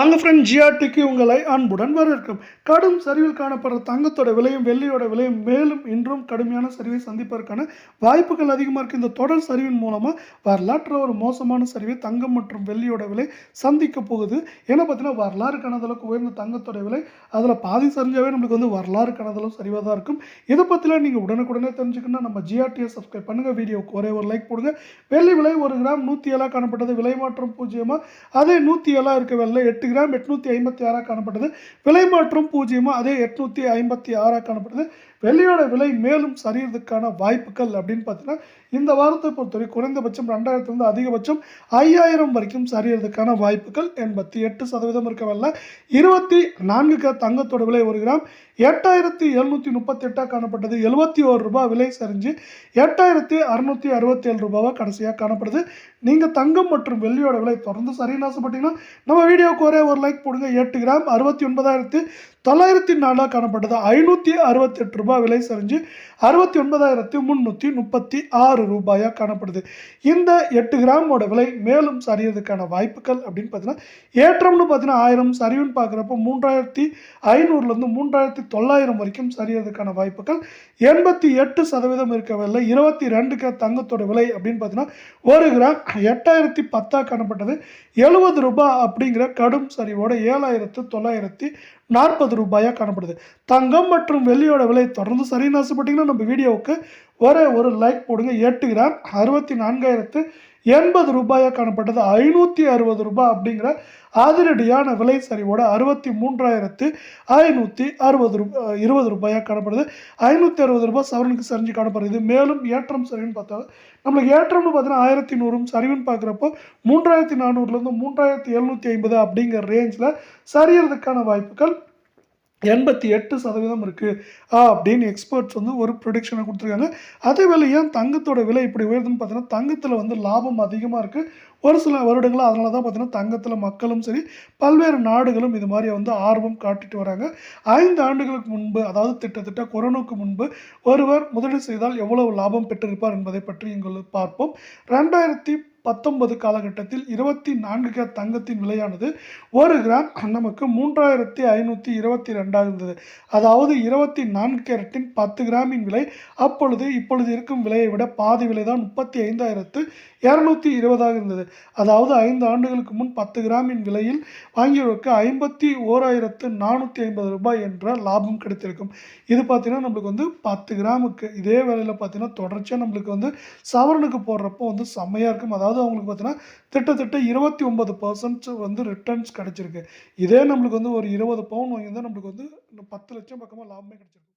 அங்க ஃப்ரெண்ட் ஜிஆர்டிக்கு உங்களை அன்புடன் வரவேற்கும். கடும் சரிவில் காணப்படுற தங்கத்தோட விலையும் வெள்ளியோட விலையும் மேலும் இன்றும் கடுமையான சரிவை சந்திப்பதற்கான வாய்ப்புகள் அதிகமாக இருக்குது இந்த தொடர் சரிவின் மூலமாக வரலாற்று ஒரு மோசமான சரிவை தங்கம் மற்றும் வெள்ளியோட விலை சந்திக்க போகுது. ஏன்னா பார்த்தீங்கன்னா வரலாறு கணதளவுக்கு உயர்ந்த தங்கத்தோட விலை அதில் பாதி சரிஞ்சாவே நம்மளுக்கு வந்து வரலாறு கணதளவு சரிவாக தான் இருக்கும். இதை பற்றிலாம் நீங்கள் உடனுக்குடனே தெரிஞ்சுக்கணும்னா நம்ம ஜிஆர்டியை சப்ஸ்கிரைப் பண்ணுங்கள் வீடியோவுக்கு ஒரே ஒரு லைக் போடுங்க. வெள்ளி விலை ஒரு கிராம் நூற்றி ஏழாக காணப்பட்டது. விலை மாற்றம் பூஜ்ஜியமாக அதே நூற்றி ஏழாக இருக்க வெள்ளை எட்டு கிராம் எட்நூற்றி ஐம்பத்தி ஆறாக காணப்பட்டது. விலை மாற்றம் பூஜ்ஜியமாக அதே எட்நூற்றி ஐம்பத்தி ஆறாக காணப்பட்டது. வெள்ளியோட விலை மேலும் சரியறதுக்கான வாய்ப்புகள் அப்படின்னு பார்த்தீங்கன்னா இந்த வாரத்தை பொறுத்தவரை குறைந்தபட்சம் ரெண்டாயிரத்துலேருந்து அதிகபட்சம் ஐயாயிரம் வரைக்கும் சரியறதுக்கான வாய்ப்புகள் எண்பத்தி எட்டு சதவீதம் இருக்கவில்லை. இருபத்தி நான்கு க தங்கத்தோட விலை ஒரு கிராம். எட்டாயிரத்தி எழுநூற்றி முப்பத்தி எட்டாக காணப்பட்டது. எழுபத்தி ஒரு ரூபாய் விலை சரிஞ்சு எட்டாயிரத்தி அறுநூற்றி அறுபத்தி ஏழு ரூபாவாக கடைசியாக காணப்படுது. நீங்கள் தங்கம் மற்றும் வெள்ளியோட விலை தொடர்ந்து சரின்னு ஆசைப்பட்டீங்கன்னா நம்ம வீடியோவுக்கு ஒரே ஒரு லைக் போடுங்க. எட்டு கிராம் அறுபத்தி ஒன்பதாயிரத்து தொள்ளாயிரத்தி நாலாக காணப்பட்டது. ஐநூற்றி அறுபத்தெட்டு ரூபாய் விலை சரிஞ்சு அறுபத்தி ஒன்பதாயிரத்து முந்நூற்றி முப்பத்தி ஆறு ரூபாயாக காணப்படுது. இந்த எட்டு கிராமோட விலை மேலும் சரியறதுக்கான வாய்ப்புகள் அப்படின்னு பார்த்தீங்கன்னா ஏற்றம்னு பார்த்தீங்கன்னா ஆயிரம் சரிவுன்னு பார்க்குறப்போ மூன்றாயிரத்தி ஐநூறுலேருந்து மூன்றாயிரத்தி தொள்ளாயிரம் வரைக்கும் சரியறதுக்கான வாய்ப்புகள். எண்பத்தி எட்டு சதவீதம் இருக்கவில்லை. இருபத்தி ரெண்டுக்கு தங்கத்தோட விலை அப்படின்னு பார்த்தீங்கன்னா ஒரு கிராம் எட்டாயிரத்தி பத்தாக காணப்பட்டது. எழுபது ரூபாய் அப்படிங்கிற கடும் சரிவோட ஏழாயிரத்து தொள்ளாயிரத்தி நாற்பது ரூபாயாக காணப்படுது. தங்கம் மற்றும் வெள்ளியோட விலை தொடர்ந்து சரின்னு ஆசைப்பட்டீங்கன்னா நம்ம வீடியோவுக்கு ஒரே ஒரு லைக் போடுங்க. எட்டு கிராம் அறுபத்தி நான்காயிரத்து எண்பது ரூபாயாக காணப்பட்டது. ஐநூற்றி அறுபது ரூபாய் அப்படிங்கிற அதிரடியான விலை சரிவோட அறுபத்தி மூன்றாயிரத்து ஐநூற்றி அறுபது ரூபாய் இருபது ரூபாயாக காணப்படுது. ஐநூற்றி அறுபது ரூபாய் சவரனுக்கு சரிஞ்சு காணப்படுது. மேலும் ஏற்றம் சரிவுன்னு பார்த்தா நம்மளுக்கு ஏற்றம்னு பார்த்தீங்கன்னா ஆயிரத்தி நூறும் சரிவுன்னு பார்க்குறப்போ மூன்றாயிரத்தி நானூறுலேருந்து மூன்றாயிரத்தி எழுநூற்றி ஐம்பது அப்படிங்கிற ரேஞ்சில் சரியறதுக்கான வாய்ப்புகள் எண்பத்தி எட்டு சதவீதம் இருக்குது அப்படின்னு எக்ஸ்பர்ட்ஸ் வந்து ஒரு ப்ரொடிக்ஷனை கொடுத்துருக்காங்க. அதே வேலை ஏன் தங்கத்தோட விலை இப்படி உயர்துன்னு பார்த்தீங்கன்னா தங்கத்தில் வந்து லாபம் அதிகமாக இருக்குது ஒரு சில வருடங்களாக அதனால தான் பார்த்தீங்கன்னா தங்கத்தில் மக்களும் சரி பல்வேறு நாடுகளும் இது மாதிரி வந்து ஆர்வம் காட்டிட்டு வராங்க. ஐந்து ஆண்டுகளுக்கு முன்பு அதாவது திட்டத்திட்ட கொரோனாவுக்கு முன்பு ஒருவர் முதலீடு செய்தால் எவ்வளவு லாபம் பெற்றிருப்பார் என்பதை பற்றி இங்கு பார்ப்போம். ரெண்டாயிரத்தி பத்தொன்பது காலகட்டத்தில் இருபத்தி நான்கு கிராம் தங்கத்தின் விலையானது ஒரு கிராம் நமக்கு மூன்றாயிரத்தி ஐநூற்றி இருபத்தி ரெண்டாக இருந்தது. அதாவது இருபத்தி நான்கு கேரட்டின் பத்து கிராமின் விலை அப்பொழுது இப்பொழுது இருக்கும் விலையை விட பாதி விலை தான் முப்பத்தி ஐந்தாயிரத்து இரநூத்தி இருபதாக இருந்தது. அதாவது ஐந்து ஆண்டுகளுக்கு முன் பத்து கிராமின் விலையில் வாங்கியவருக்கு ஐம்பத்தி ஓராயிரத்து நானூற்றி ஐம்பது ரூபாய் என்ற லாபம் கிடைத்திருக்கும். இது பார்த்தீங்கன்னா நம்மளுக்கு வந்து பத்து கிராமுக்கு இதே வேலையில் பார்த்தீங்கன்னா தொடர்ச்சியாக நம்மளுக்கு வந்து சவரனுக்கு போடுறப்போ வந்து செம்மையாக இருக்கும். அதாவது அவங்களுக்கு பார்த்தீங்கன்னா திட்டத்தட்ட இருபத்தி ஒன்பது பர்சன்ட் வந்து ரிட்டர்ன்ஸ் கிடச்சிருக்கு. இதே நம்மளுக்கு வந்து ஒரு இருபது பவுன் வாங்கியிருந்தால் நம்மளுக்கு வந்து பத்து லட்சம் பக்கமாக லாபமே கிடச்சிருக்கு